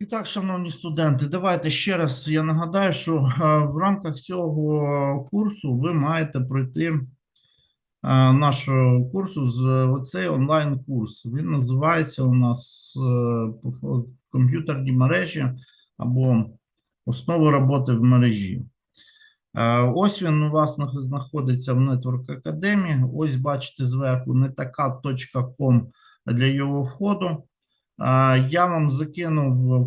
І так, шановні студенти, давайте ще раз я нагадаю, що е, в рамках цього курсу ви маєте пройти е, нашого курсу з оцей онлайн-курс. Він називається у нас е, комп'ютерні мережі або основи роботи в мережі. Ось він у вас знаходиться в Network Academy. Ось бачите зверху не така .com для його входу. А, Я вам закинув в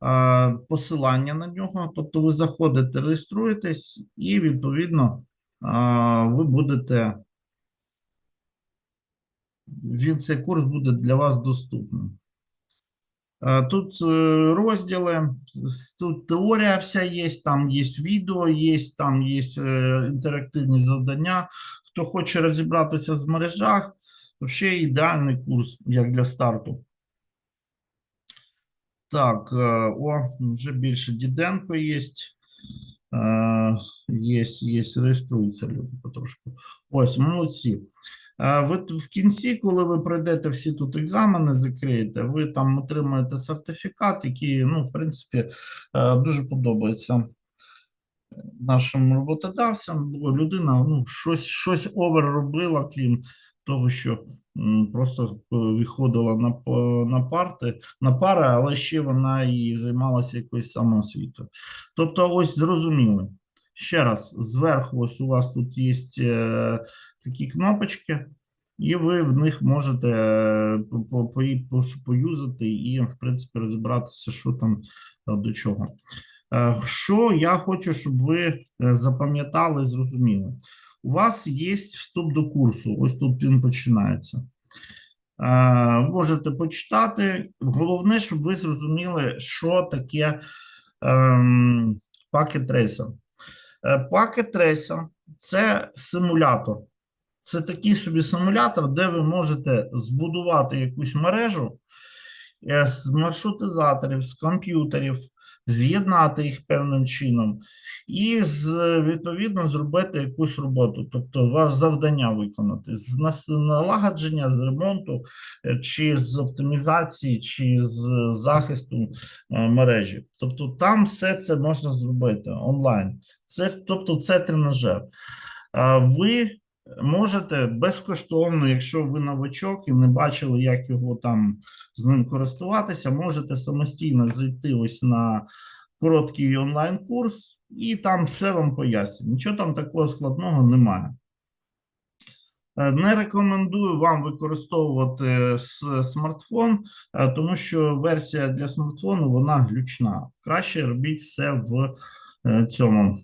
а, посилання на нього. Тобто ви заходите, реєструєтесь, і відповідно ви будете. Він цей курс буде для вас доступним. Е, Тут е, розділи, тут теорія вся є, там є відео, є, там є е, інтерактивні завдання. Хто хоче розібратися в мережах, взагалі ідеальний курс, як для старту. Так, е, о, вже більше Діденко є. Є, є, реєструються люди потрошку. Ось, молодці. Е, Ви в кінці, коли ви пройдете всі тут екзамени, закриєте, ви там отримаєте сертифікат, який, ну, в принципі, е, дуже подобається нашим роботодавцям, бо людина ну, щось, щось овер робила, крім того, що просто е, виходила на, на парти, на пари, але ще вона і займалася якоюсь самоосвітою. Тобто, ось зрозуміли. Ще раз, зверху, ось у вас тут є е, такі кнопочки, і ви в них можете е, по- по- по- по- поюзати і, в принципі, розібратися, що там до чого. Що я хочу, щоб ви запам'ятали, зрозуміли. У вас є вступ до курсу. Ось тут він починається. Е, Можете почитати. Головне, щоб ви зрозуміли, що таке ем, Packet Tracer. Е, Packet Tracer – це симулятор. Це такий собі симулятор, де ви можете збудувати якусь мережу е, з маршрутизаторів, з комп'ютерів, з'єднати їх певним чином і з, відповідно зробити якусь роботу, тобто ваше завдання виконати з налагодження, з ремонту, е, чи з оптимізації, чи з захисту е, мережі. Тобто там все це можна зробити онлайн. Це, тобто, це тренажер. Ви можете безкоштовно, якщо ви новачок і не бачили, як його там з ним користуватися, можете самостійно зайти ось на короткий онлайн-курс, і там все вам пояснять. Нічого там такого складного немає. Е, Не рекомендую вам використовувати смартфон, е, тому що версія для смартфону вона глючна. Краще робіть все в е, цьому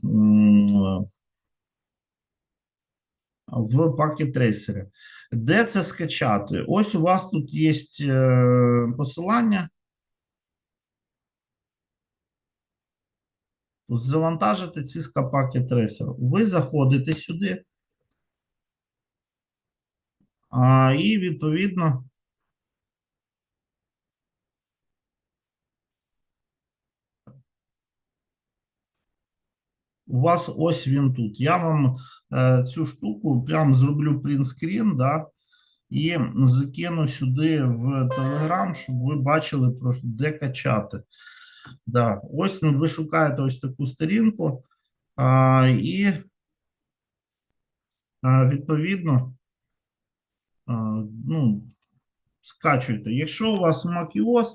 в Packet Tracer. Де це скачати? Ось у вас тут є е, посилання. Завантажити циска Packet Tracer. Ви заходите сюди. А, і відповідно. У вас ось він тут. Я вам е, цю штуку прям зроблю принтскрін, да, і закину сюди в Telegram, щоб ви бачили просто де качати. Да. Ось ну, ви шукаєте ось таку сторінку, а, і а, відповідно а, ну, скачуєте. Якщо у вас macOS,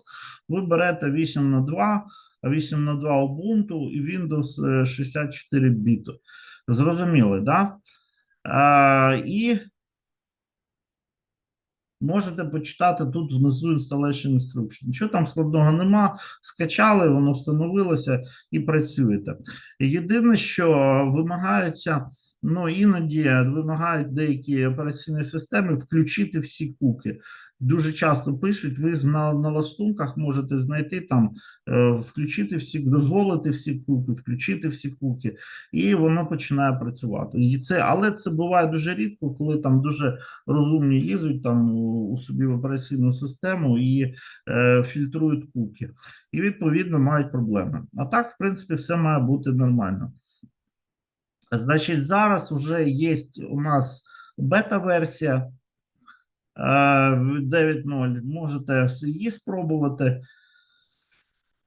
ви берете 8 на 2, 8 на 2 Ubuntu і Windows е, 64 біту. Зрозуміли, да? А, і можете почитати тут внизу installation instruction. Нічого там складного нема. Скачали, воно встановилося і працюєте. Єдине, що вимагається, ну іноді вимагають деякі операційні системи включити всі куки. Дуже часто пишуть, ви на, лаштунках можете знайти там, е, включити всі, дозволити всі куки, включити всі куки, і воно починає працювати. І це, але це буває дуже рідко, коли там дуже розумні лізуть там у, у собі в операційну систему і е, фільтрують куки. І відповідно мають проблеми. А так, в принципі, все має бути нормально. Значить, зараз вже є у нас бета-версія е, 9.0. Можете її спробувати.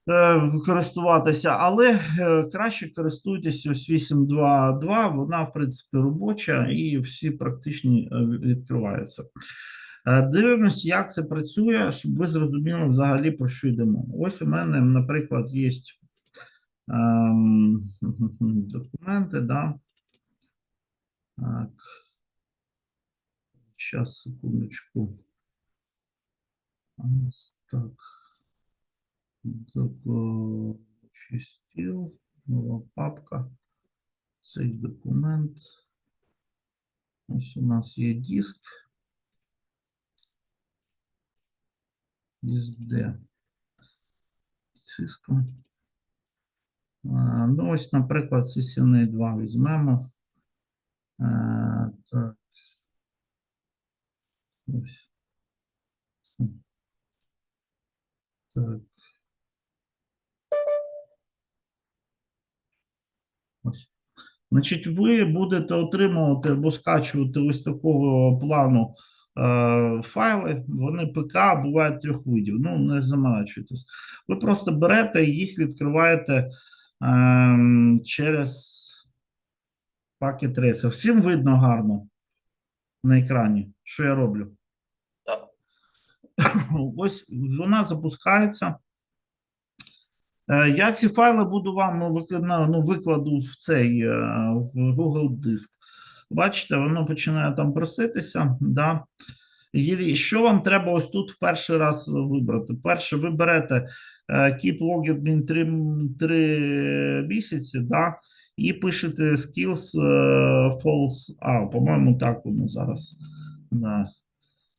е, користуватися, але е, краще користуйтесь ось 8.2.2, вона, в принципі, робоча і всі практичні е, відкриваються. Е, Дивимось, як це працює, щоб ви зрозуміли взагалі про що йдемо. Ось у мене, наприклад, є документи, да. Так. Сейчас, секундочку. Так. Очистил. Нова папка. Цей документ. Ось у нас є диск. Диск D. Cisco. А, Ну, ось, наприклад, CCNA 2 візьмемо. Так. Ось. Так. Ось. Значить, ви будете отримувати або скачувати ось такого плану е, файли. Вони ПК бувають трьох видів. Ну, не заморачуйтесь. Ви просто берете їх відкриваєте е, через пакет рейсер. Всім видно гарно на екрані, що я роблю. Так. Ось вона запускається. Е, Я ці файли буду вам ну, ну, викладу в цей е, в Google диск. Бачите, воно починає там проситися. Да? Що вам треба ось тут в перший раз вибрати? Перше, ви берете е, Keep Login 3, 3 місяці, да? і пишете skills е, false out. По-моєму, так воно зараз. Да.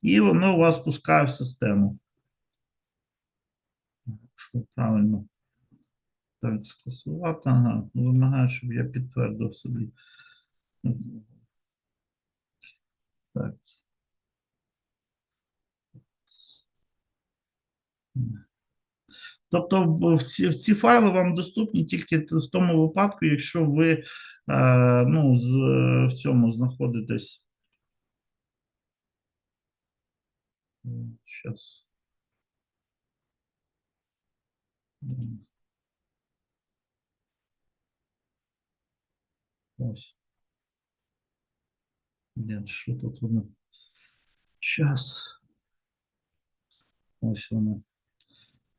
І воно у вас пускає в систему. Що правильно. Так, скасувати. Ага, вимагає, щоб я підтвердив собі. Так. Тобто ці, ці файли вам доступні тільки в тому випадку, якщо ви е, ну, з, в цьому знаходитесь. Зараз. Ось. Блін, що тут воно? Час. Ось воно.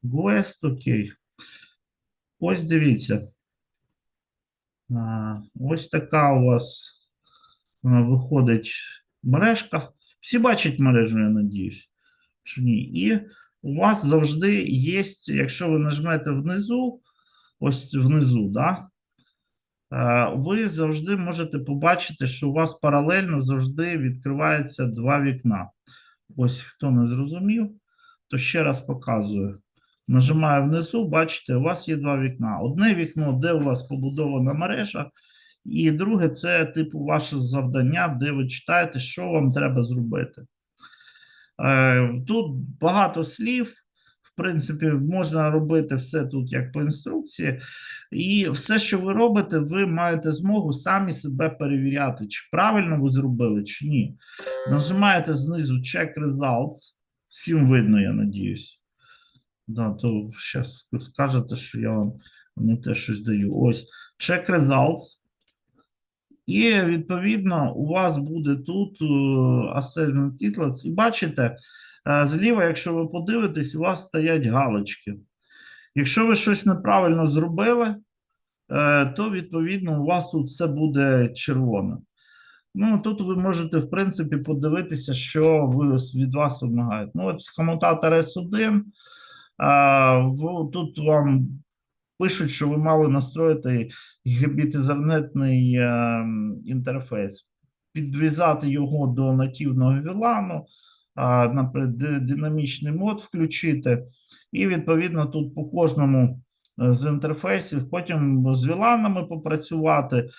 Quest, окей. Ось дивіться. Ось така у вас виходить мережка. Всі бачать мережу, я надіюсь. Чи ні? І у вас завжди є, якщо ви нажмете внизу, ось внизу, да, ви завжди можете побачити, що у вас паралельно завжди відкривається два вікна. Ось хто не зрозумів, то ще раз показую. Нажимаю внизу, бачите, у вас є два вікна. Одне вікно, де у вас побудована мережа, і друге це типу ваше завдання, де ви читаєте, що вам треба зробити. Е, Тут багато слів. В принципі, можна робити все тут як по інструкції, і все, що ви робите, ви маєте змогу самі себе перевіряти, чи правильно ви зробили, чи ні. Нажимаєте знизу Check Results. Всім видно, я надіюсь. Да, то зараз скажете, що я вам не те щось даю. Ось Check Results. І відповідно у вас буде тут е, Assignment Titles. І бачите, е, зліва, якщо ви подивитесь, у вас стоять галочки. Якщо ви щось неправильно зробили, е, то відповідно у вас тут все буде червоне. Ну, тут ви можете, в принципі, подивитися, що ви від вас вимагають. Ну, от з комутатор S1, а, в- тут вам пишуть, що ви мали настроїти гігабіт-ізернетний е, інтерфейс, підв'язати його до нативного вілану, наприклад, динамічний мод включити, і відповідно тут по кожному з інтерфейсів, потім з VLAN попрацювати,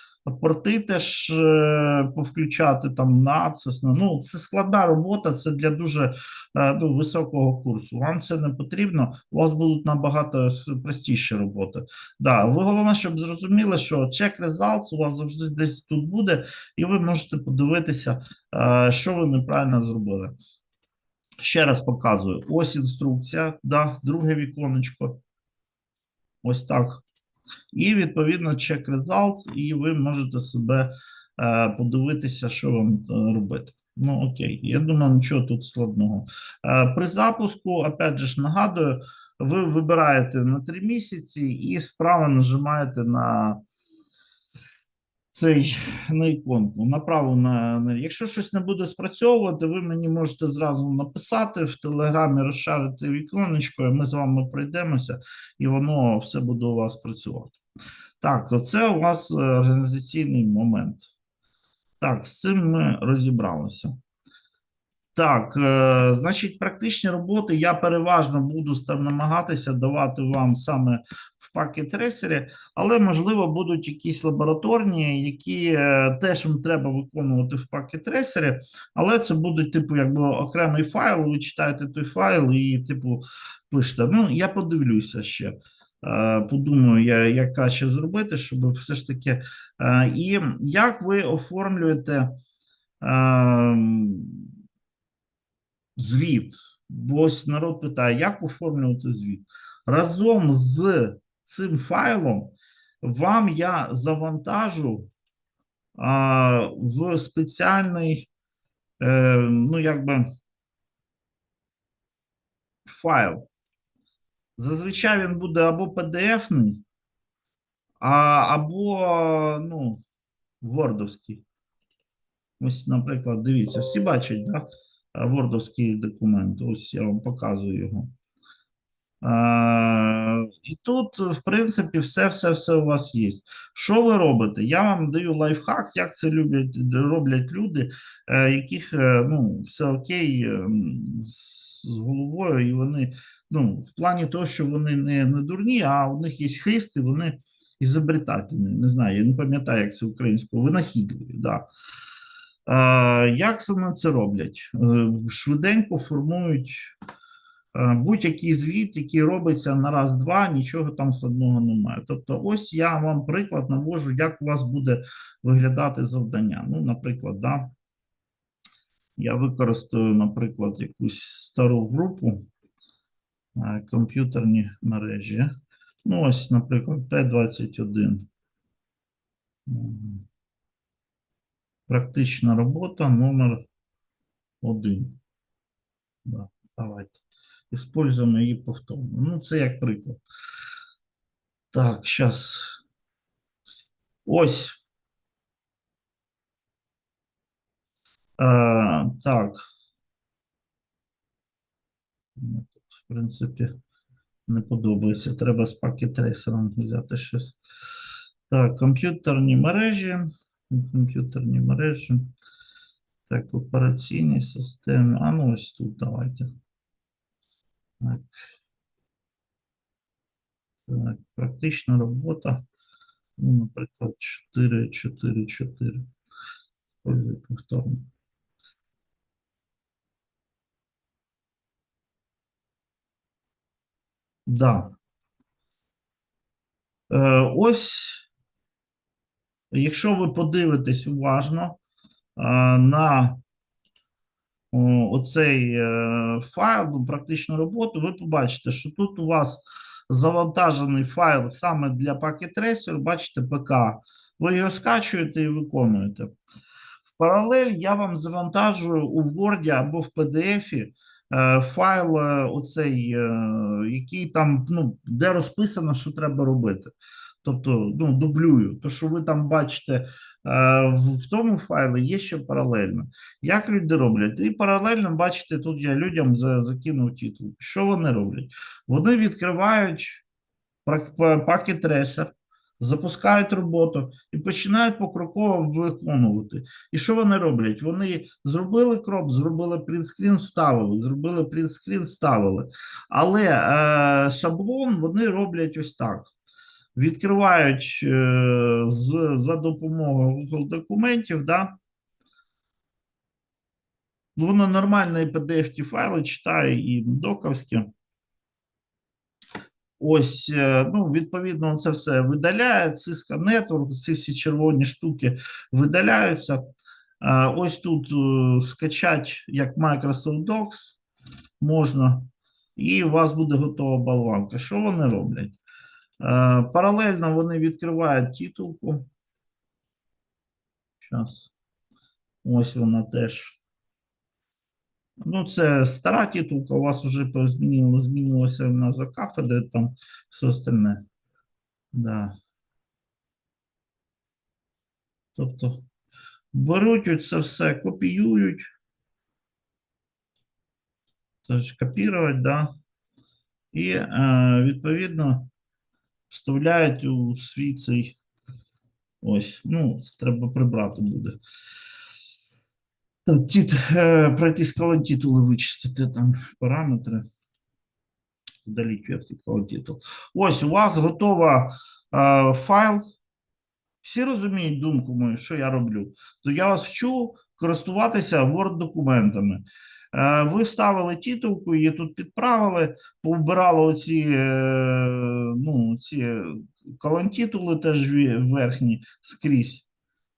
порти теж е, повключати там на. Ну, це складна робота, це для дуже е, ну, високого курсу. Вам це не потрібно, у вас будуть набагато простіші роботи. Да, ви головне, щоб зрозуміли, що check results у вас завжди десь тут буде, і ви можете подивитися, е, що ви неправильно зробили. Ще раз показую. Ось інструкція, да, друге віконечко. Ось так. І відповідно check results, і ви можете себе е, подивитися, що вам е, робити. Ну, окей, я думаю, нічого тут складного. Е, при запуску, опять же ж, нагадую, ви вибираєте на 3 місяці і справа нажимаєте на цей на іконку, направо на, якщо щось не буде спрацьовувати, ви мені можете зразу написати в телеграмі, розшарити віконечко, ми з вами пройдемося, і воно все буде у вас працювати. Так, оце у вас е, організаційний момент. Так, з цим ми розібралися. Так, е, значить, практичні роботи я переважно буду намагатися давати вам саме в пакет трейсері, але можливо будуть якісь лабораторні, які е, теж вам треба виконувати в пакет трейсері, але це буде типу якби окремий файл. Ви читаєте той файл і, типу, пишете. Ну, я подивлюся ще. Е, Подумаю, як краще зробити, щоб все ж таки. І як ви оформлюєте ем, звіт? Бо ось народ питає, як оформлювати звіт? Разом з цим файлом вам я завантажу а, в спеціальний, е, ну, якби, файл. Зазвичай він буде або PDF-ний, або, ну, вордовський. Ось, наприклад, дивіться, всі бачать, да? Вордовський документ. Ось я вам показую його. А, і тут, в принципі, все, все, все у вас є. Що ви робите? Я вам даю лайфхак, як це люблять, роблять люди, е, яких е, ну, все окей е, з з головою, і вони, ну, в плані того, що вони не, не дурні, а у них є хист, і вони ізобретательні. Не знаю, я не пам'ятаю, як це українською, винахідливі. Да. Як саме це роблять? Е, Швиденько формують е, будь-який звіт, який робиться на раз-два, нічого там складного немає. Тобто, ось я вам приклад навожу, як у вас буде виглядати завдання. Ну, наприклад, да, я використаю, наприклад, якусь стару групу е, комп'ютерні мережі. Ну, ось, наприклад, П21. Практична робота номер один. Да, давайте. Используємо її повторно. Ну, це як приклад. Так, зараз. Ось. Е, так. Тут, в принципі, не подобається. Треба з пакет-трейсером взяти щось. Так, комп'ютерні мережі. Комп'ютерні мережі. Так, операційні системи. А ну ось тут давайте. Так. Так, практична робота. Ну, наприклад, 4, 4, 4. Ось повторно. Да. Ось, якщо ви подивитесь уважно е, на оцей е, файл, ну, практичну роботу, ви побачите, що тут у вас завантажений файл саме для пакет трейсер, бачите, ПК. Ви його скачуєте і виконуєте. В паралель я вам завантажую у Word або в PDF е, файл, оцей, який там, ну, де розписано, що треба робити. Тобто, ну, дублюю. То, що ви там бачите е, в, тому файлі, є ще паралельно. Як люди роблять? І паралельно, бачите, тут я людям за- закинув титул. Що вони роблять? Вони відкривають пак- пакет тресер, запускають роботу і починають покроково виконувати. І що вони роблять? Вони зробили кроп, зробили принтскрін, вставили, зробили принтскрін, вставили. Але е, шаблон вони роблять ось так. Відкривають е, з, за допомогою Google документів, да, воно нормальні PDF ті файли читає і доковські. Ось, е, ну, відповідно, це все видаляє, Cisco Network, ці всі червоні штуки видаляються. Е, Ось тут скачать як Microsoft Docs можна, і у вас буде готова болванка. Що вони роблять? Паралельно вони відкривають титулку. Зараз. Ось вона теж. Ну, це стара титулка, у вас вже змінило, змінилося назва кафедри, там все остальне. Да. Тобто беруть це все, копіюють. Тобто копірувати, да. І е, відповідно вставляють у свій цей. Ось, ну, це треба прибрати буде. Там тит, е, пройти скален титули вичистити там параметри. Удаліть вертикал титул. Ось у вас готова е, файл. Всі розуміють думку мою, що я роблю. То я вас вчу користуватися Word-документами. Е, ви вставили титулку, її тут підправили, повбирали оці, е, ну, ці колонтитули теж верхні скрізь.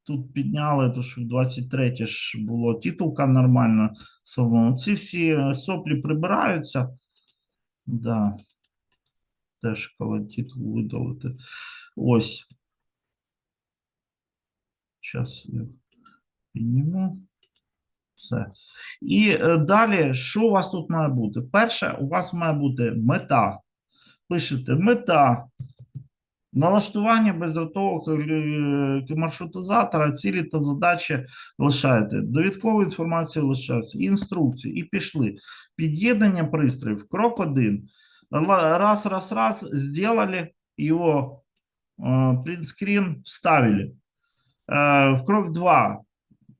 Тут підняли, то що в 23 ж було титулка нормальна. Ці всі е, соплі прибираються. Да. Теж колонтитул видалити. Ось. Зараз я підніму. Все. І е, далі, що у вас тут має бути? Перше, у вас має бути мета. Пишете мета. Налаштування бездротового е, маршрутизатора, цілі та задачі лишаєте. Довідкову інформацію лишається, інструкції і пішли. Під'єднання пристроїв. Крок один. Раз, раз, раз, сделали его э, принтскрин, вставили. Э, крок два.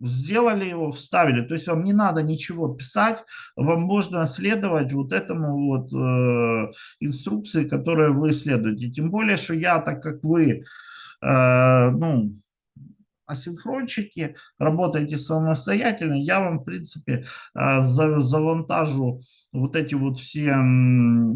Сделали его, вставили. То есть вам не надо ничего писать, вам можно следовать вот этому вот э, инструкции, которые вы следуете. Тем более, что я, так как вы, э, ну, асинхрончики, работаете самостоятельно, я вам, в принципе, за- завантажу вот эти вот все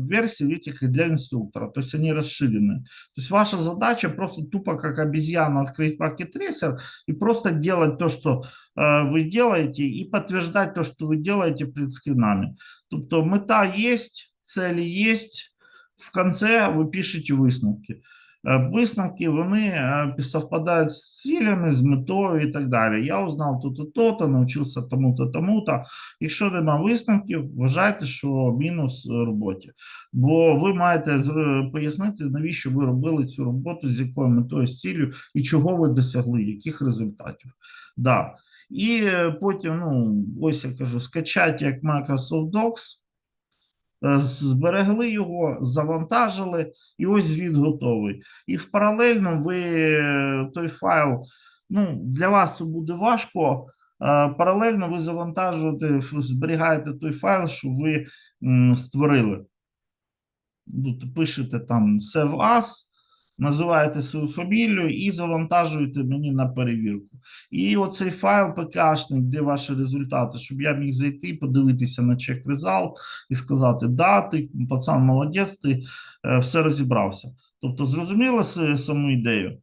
версии этих и для инструктора, то есть они расширены. То есть ваша задача просто тупо как обезьяна открыть пакет трейсер и просто делать то, что э, вы делаете, и подтверждать то, что вы делаете предскринами. Тобто мета есть, цели есть, в конце ви пишете висновки. Е, Висновки вони е, совпадають з цілями, з метою і так далі. Я узнав то-то, то-то, навчився тому-то, тому-то. Якщо нема висновків, вважайте, що мінус роботі. Бо ви маєте пояснити, навіщо ви робили цю роботу, з якою метою, з ціллю і чого ви досягли, яких результатів. Да. І е, потім, ну, ось я кажу, скачати як Microsoft Docs, е, зберегли його, завантажили, і ось звіт готовий. І в паралельно ви е, той файл, ну, для вас це буде важко. е, Паралельно ви завантажуєте, зберігаєте той файл, що ви створили. Тут пишете там save as, називаєте свою фамілію і завантажуєте мені на перевірку. І оцей файл ПКшник, де ваші результати, щоб я міг зайти, подивитися на чек резалт і сказати: да, ти пацан молодець, ти е, все розібрався. Тобто, зрозуміло саму ідею.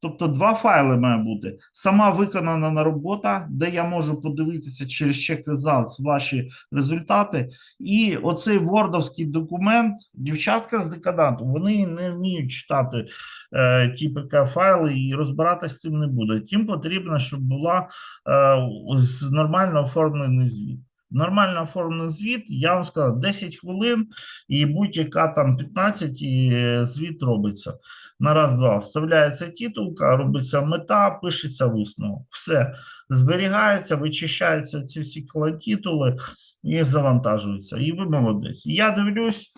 Тобто, два файли має бути: сама виконана робота, де я можу подивитися через чек резалт ваші результати, і оцей вордовський документ, дівчатка з декаданту, вони не вміють читати е, ті ПК файли і розбиратися з цим не будуть. Їм потрібно, щоб була е, нормально оформлений звіт. Нормально оформлений звіт, я вам сказав, 10 хвилин і будь-яка там 15 і е, звіт робиться. На раз-два вставляється титулка, робиться мета, пишеться висновок. Все зберігається, вичищаються ці всі титули і завантажуються. І ви молодець. Я дивлюсь,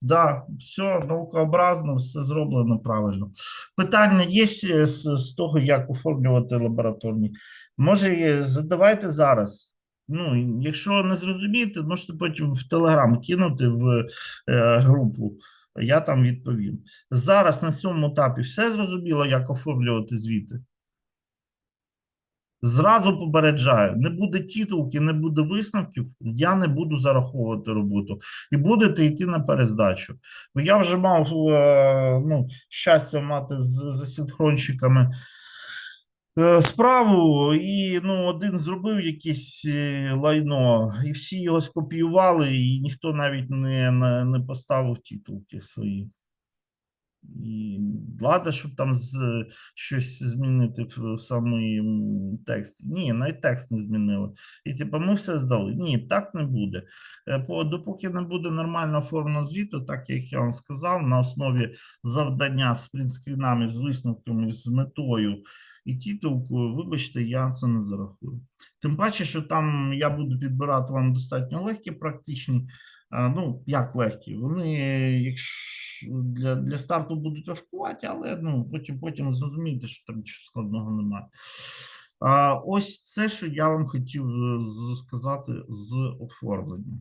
да, все наукообразно, все зроблено правильно. Питання є з, з того, як оформлювати лабораторні. Може, задавайте зараз. Ну, якщо не зрозумієте, можете потім в Телеграм кинути в е, групу. Я там відповім. Зараз на цьому етапі все зрозуміло, як оформлювати звіти. Зразу попереджаю, не буде титулки, не буде висновків, я не буду зараховувати роботу. І будете йти на перездачу. Бо я вже мав е, ну, щастя мати з, синхронщиками справу, і ну, один зробив якесь е, лайно, і всі його скопіювали, і ніхто навіть не, не, поставив титулки свої. І влада, щоб там з, щось змінити в, в самому тексті. Ні, навіть текст не змінили. І типу, ми все здали. Ні, так не буде. Е, По, допоки не буде нормально оформлено звіту, так як я вам сказав, на основі завдання з принтскрінами, з висновками, з метою і титулкою, вибачте, я це не зарахую. Тим паче, що там я буду підбирати вам достатньо легкі, практичні. Ну, як легкі, вони якщо для, для старту будуть важкуваті, але ну, потім, потім зрозумієте, що там нічого складного немає. А, ось це, що я вам хотів е, сказати з оформлення.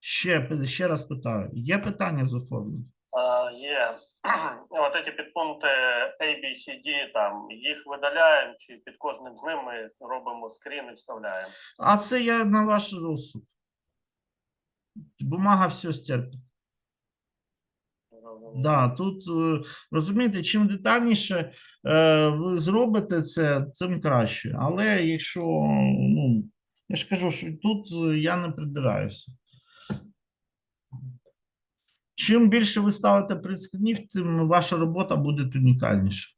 Ще, ще раз питаю: є питання з оформлення? А, Є. От ці підпункти A, B, C, D, там, їх видаляємо, чи під кожним з ним ми робимо скрін і вставляємо. А це я на ваш розсуд. Бумага все стерпить. Да, тут е, розумієте, чим детальніше е, ви зробите це, тим краще. Але якщо, ну, я ж кажу, що тут е, я не придираюся. Чим більше ви ставите прискрінів, тим ваша робота буде унікальніша.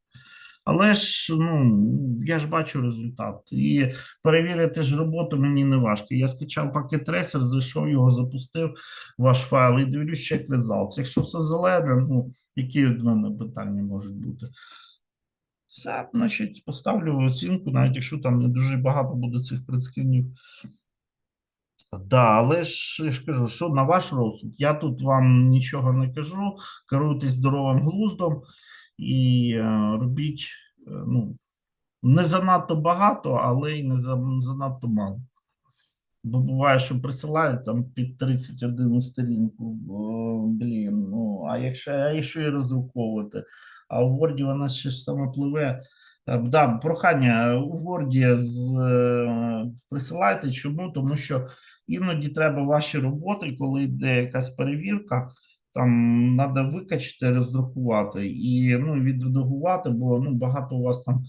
Але ж, ну, я ж бачу результат. І перевірити ж роботу мені не важко. Я скачав пакет Tracer, зайшов його, запустив ваш файл і дивлюсь check results. Якщо все зелене, ну, які від мене питання можуть бути? Все, значить, поставлю оцінку, навіть якщо там не дуже багато буде цих предскрінів. Да, але ж я ж кажу, що на ваш розсуд. Я тут вам нічого не кажу. Керуйтесь здоровим глуздом і е, робіть е, ну, не занадто багато, але й не за- занадто мало. Бо буває, що присилають там під 31 сторінку. Блін, ну а якщо, а якщо і роздруковувати, а у Word вона ще ж саме пливе. Е, Да, прохання у Word з, присилайте. Чому? Тому що іноді треба ваші роботи, коли йде якась перевірка, там треба викачати, роздрукувати і ну, відредагувати, бо ну, багато у вас там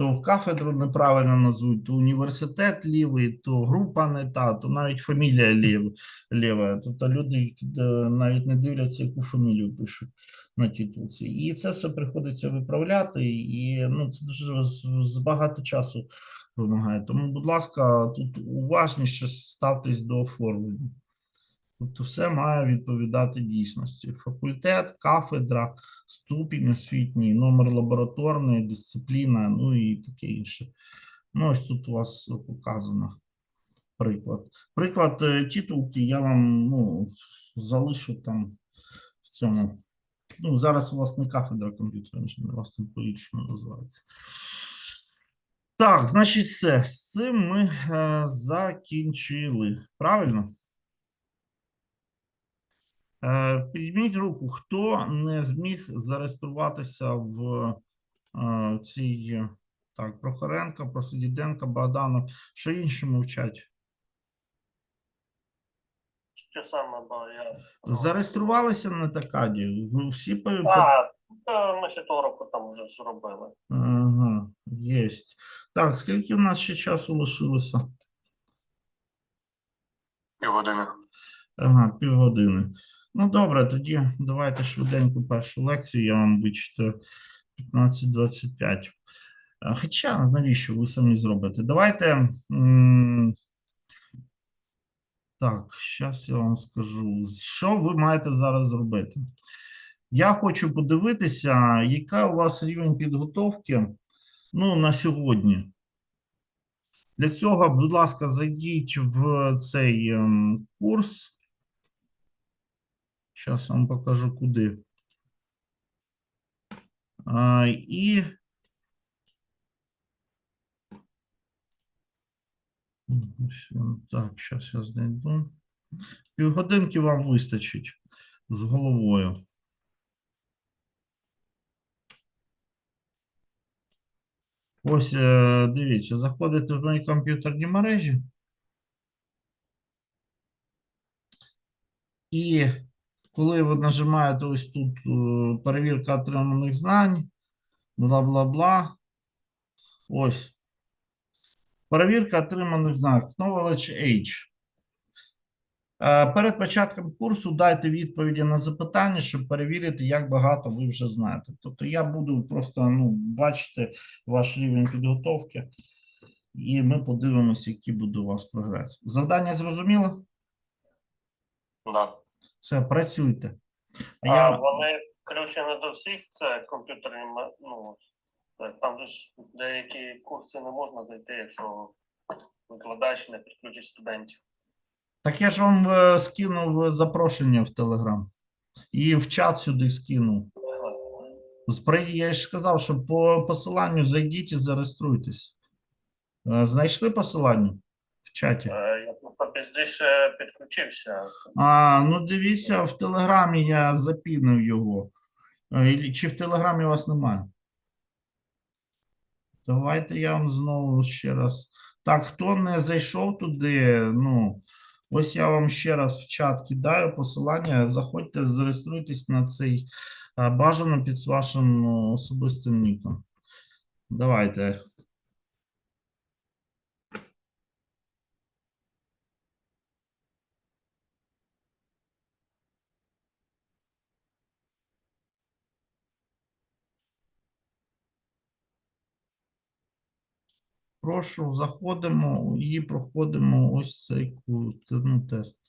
то кафедру неправильно назвуть, то університет лівий, то група не та, то навіть фамілія лів, ліва. Тобто люди е, навіть не дивляться, яку фамілію пишуть на титулці. І це все приходиться виправляти, і ну, це дуже з багато часу вимагає. Тому, будь ласка, тут уважніше ставтесь до оформлення. Тобто все має відповідати дійсності. Факультет, кафедра, ступінь освітній, номер лабораторної, дисципліна, ну і таке інше. Ну, ось тут у вас показано приклад. Приклад е, титулки я вам ну, залишу там в цьому. Ну, зараз у вас не кафедра комп'ютерна, у вас там по-іншому називається. Так, значить, все. З цим ми е, закінчили. Правильно? Е, Підніміть руку, хто не зміг зареєструватися в е, цій так, Прохоренко, Просидіденко, Богданов, що інші мовчать. Що саме, бо я... Зареєструвалися на такаді? Всі по- по- А, ми ще того року там вже зробили. Ага, єсть. Так, скільки у нас ще часу лишилося? Півгодини. Ага, півгодини. Ну, добре, тоді давайте швиденько першу лекцію, я вам вичитаю 15-25. Хоча, навіщо ви самі зробите? Давайте. Так, зараз я вам скажу, що ви маєте зараз зробити. Я хочу подивитися, яка у вас рівень підготовки ну, на сьогодні. Для цього, будь ласка, зайдіть в цей ем, курс. Зараз вам покажу куди. І так, зараз я знайду. Півгодинки вам вистачить з головою. Ось, е, дивіться, заходите в мої комп'ютерні мережі. І коли ви нажимаєте ось тут е, перевірка отриманих знань, бла-бла-бла. Ось. Перевірка отриманих знань. Knowledge Age. Е, Перед початком курсу дайте відповіді на запитання, щоб перевірити, як багато ви вже знаєте. Тобто я буду просто ну, бачити ваш рівень підготовки, і ми подивимося, який буде у вас прогрес. Завдання зрозуміло? Да. Все, працюйте. А А я... вони включені до всіх, це комп'ютерні, ну, там же ж деякі курси не можна зайти, якщо викладач не підключить студентів. Так я ж вам е, скинув запрошення в Телеграм. І в чат сюди скинув. Спри- Я ж сказав, що по посиланню зайдіть і зареєструйтесь. Е, Знайшли посилання в чаті? Е, Я просто пізніше підключився. А, ну дивіться, в Телеграмі я запінив його. Е, і- Чи в Телеграмі вас немає? Давайте я вам знову ще раз. Так, хто не зайшов туди, ну, ось я вам ще раз в чат кидаю посилання. Заходьте, зареєструйтесь на цей бажано під вашим ну, особистим ніком. Давайте. Прошу, заходимо і проходимо ось цей ну, тест.